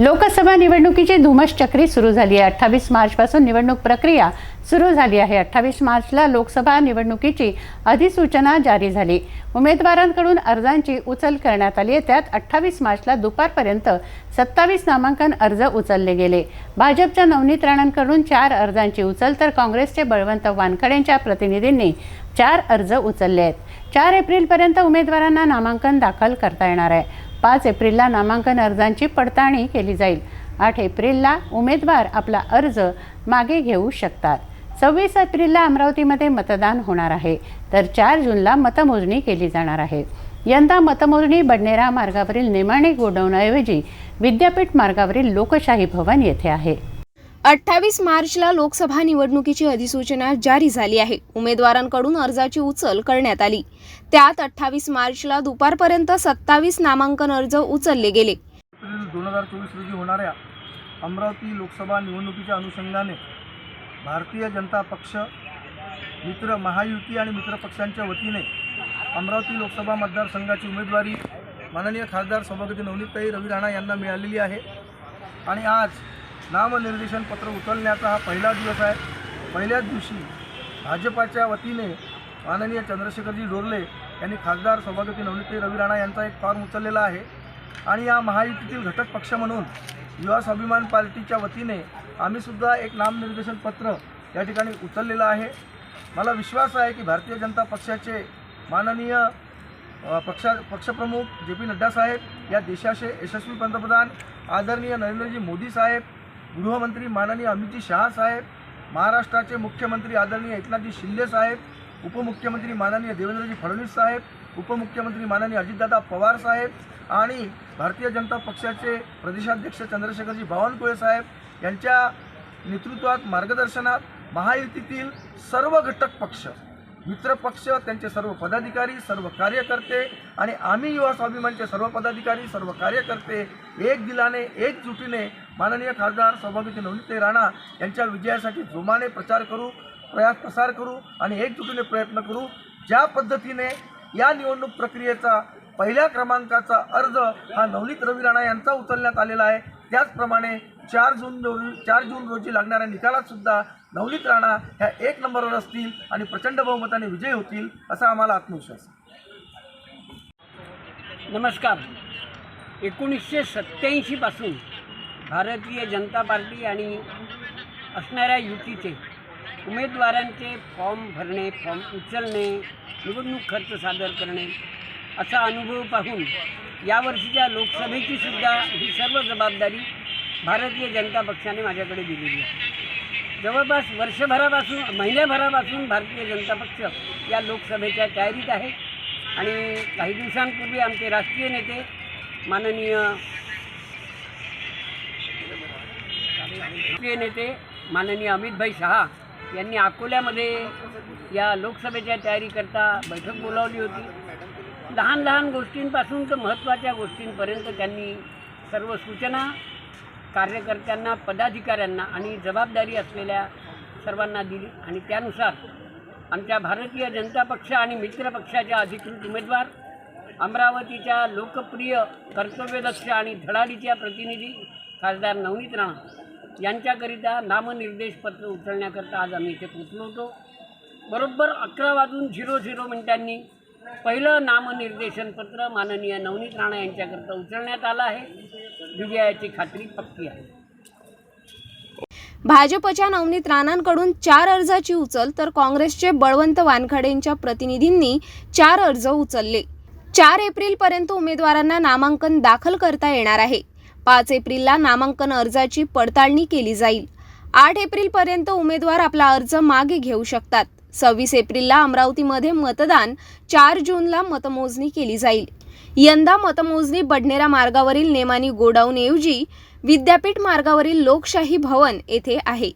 लोकसभा निवडणुकीची धुमश्चक्री सुरू झाली आहे. अठ्ठावीस मार्चपासून निवडणूक प्रक्रिया सुरू झाली आहे. अठ्ठावीस मार्चला लोकसभा निवडणुकीची अधिसूचना जारी झाली. उमेदवारांकडून अर्जांची उचल करण्यात आली आहे. त्यात अठ्ठावीस मार्चला दुपारपर्यंत सत्तावीस नामांकन अर्ज उचलले गेले. भाजपच्या नवनीत राणांकडून चार अर्जांची उचल तर काँग्रेसचे बळवंत वानखडेंच्या प्रतिनिधींनी चार अर्ज उचलले आहेत. चार एप्रिलपर्यंत उमेदवारांना नामांकन दाखल करता येणार आहे. पाच एप्रिलला नामांकन अर्जांची पडताळणी केली जाईल. आठ एप्रिलला उमेदवार आपला अर्ज मागे घेऊ शकतात. सव्वीस एप्रिलला अमरावतीमध्ये मतदान होणार आहे. तर चार जूनला मतमोजणी केली जाणार आहे. यंदा मतमोजणी बडनेरा मार्गावरील नेमाणे गोडवण्याऐवजी विद्यापीठ मार्गावरील लोकशाही भवन येथे आहे. अठ्ठावीस मार्चला लोकसभा निवडणुकीची अधिसूचना जारी झाली आहे. उमेदवारांकडून अर्जाची उचल करण्यात आली. त्यात अठ्ठावीस मार्चला दुपारपर्यंत सत्तावीस नामांकन अर्ज उचलले गेले. दोन हजार चोवीस रोजी होणाऱ्या अमरावती लोकसभा निवडणुकीच्या अनुषंगाने भारतीय जनता पक्ष मित्र महायुती आणि मित्र पक्षांच्या वतीने अमरावती लोकसभा मतदारसंघाची उमेदवारी माननीय खासदार सभापती नवनीतताई रवी राणा यांना मिळालेली आहे. आणि आज नामनिर्देशन पत्र उचलण्याचा हा पहिला दिवस आहे. पहिल्याच दिवशी भाजपाच्या वतीने माननीय चंद्रशेखरजी डोरले यांनी खासदार सभापती नवनीते रवी राणा यांचा एक फॉर्म उचललेला आहे. आणि या महायुतीतील घटक पक्ष म्हणून युवा स्वाभिमान पार्टीच्या वतीने आम्हीसुद्धा एक नामनिर्देशन पत्र या ठिकाणी उचललेलं आहे. मला विश्वास आहे की भारतीय जनता पक्षाचे माननीय पक्षा पक्षप्रमुख जे पी नड्डा साहेब या देशाचे यशस्वी पंतप्रधान आदरणीय नरेंद्रजी मोदी साहेब गृहमंत्री माननीय अमितजी शहा साहेब महाराष्ट्राचे मुख्यमंत्री आदरणीय एकनाथजी शिंदे साहेब उपमुख्यमंत्री माननीय देवेंद्रजी फडणवीस साहेब उपमुख्यमंत्री माननीय अजितदादा पवार साहेब आणि भारतीय जनता पक्षाचे प्रदेशाध्यक्ष चंद्रशेखरजी बावनकुळे साहेब यांच्या नेतृत्वात मार्गदर्शनात महायुतीतील सर्व घटक पक्ष मित्र पक्ष त्यांचे सर्व पदाधिकारी सर्व कार्यकर्ते आणि आम्ही युवा स्वाभिमानचे सर्व पदाधिकारी सर्व कार्यकर्ते एक दिलाने एकजुटीने माननीय खासदार सभापती नवनीते राणा यांच्या विजयासाठी जोमाने प्रचार करू प्रयास प्रसार करू आणि एकजुटीने प्रयत्न करू. ज्या पद्धतीने या निवडणूक प्रक्रियेचा पहिल्या क्रमांकाचा अर्ज हा नवनीत रवी राणा यांचा उचलण्यात आलेला आहे त्याचप्रमाणे चार जून रोजी चार जून रोजी लागणाऱ्या निकालातसुद्धा नवनीत राणा ह्या एक नंबरवर असतील आणि प्रचंड बहुमताने विजयी होतील असा आम्हाला आत्मविश्वास नमस्कार. एकोणीसशे सत्त्याऐंशीपासून भारतीय जनता पार्टी आणि असणाऱ्या युतीचे उमेदवारांचे फॉर्म भरणे फॉर्म उचलणे निवडणूक खर्च सादर करणे असा अनुभव पाहून यावर्षीच्या लोकसभेची सुद्धा ही सर्व जबाबदारी भारतीय जनता पक्षाने माझ्याकडे दिलेली आहे. जवळपास वर्षभरापासून महिन्याभरापासून भारतीय जनता पक्ष या लोकसभेच्या तयारीत आहे आणि काही दिवसांपूर्वी आमचे राष्ट्रीय नेते माननीय राष्ट्रीय नेते माननीय अमितभाई शहा यांनी अकोल्यामध्ये या लोकसभेच्या तयारीकरता बैठक बोलावली होती. लहान लहान गोष्टींपासून तर महत्त्वाच्या गोष्टींपर्यंत त्यांनी सर्व सूचना कार्यकर्त्यांना पदाधिकाऱ्यांना आणि जबाबदारी असलेल्या सर्वांना दिली आणि त्यानुसार आमच्या भारतीय जनता पक्ष आणि मित्र पक्षाच्या अधिकृत उमेदवार अमरावतीच्या लोकप्रिय कर्तव्यदक्ष आणि धडाडीच्या प्रतिनिधी खासदार नवनीत राणा यांच्याकरिता नामनिर्देश पत्र उचलण्याकरता आज आम्ही इथे पोचलो होतो. बरोबर अकरा वाजून झिरो झिरो मिनिटांनी पहिलं नामनिर्देशन पत्र माननीय नवनीत राणा यांच्याकरता उचलण्यात आलं आहे. विजयाची खात्री पक्की आहे. भाजपच्या नवनीत राणांकडून चार अर्जाची उचल तर काँग्रेसचे बळवंत वानखडेंच्या प्रतिनिधींनी चार अर्ज उचलले. चार एप्रिलपर्यंत उमेदवारांना नामांकन दाखल करता येणार आहे. पाच एप्रिलला नामांकन अर्जाची पडताळणी केली जाईल. आठ एप्रिलपर्यंत उमेदवार आपला अर्ज मागे घेऊ शकतात. सव्वीस एप्रिलला अमरावतीमध्ये मतदान चार जूनला मतमोजणी केली जाईल. यंदा मतमोजणी बडनेरा मार्गावरील नेमानी गोडाऊन ऐवजी विद्यापीठ मार्गावरील लोकशाही भवन येथे आहे.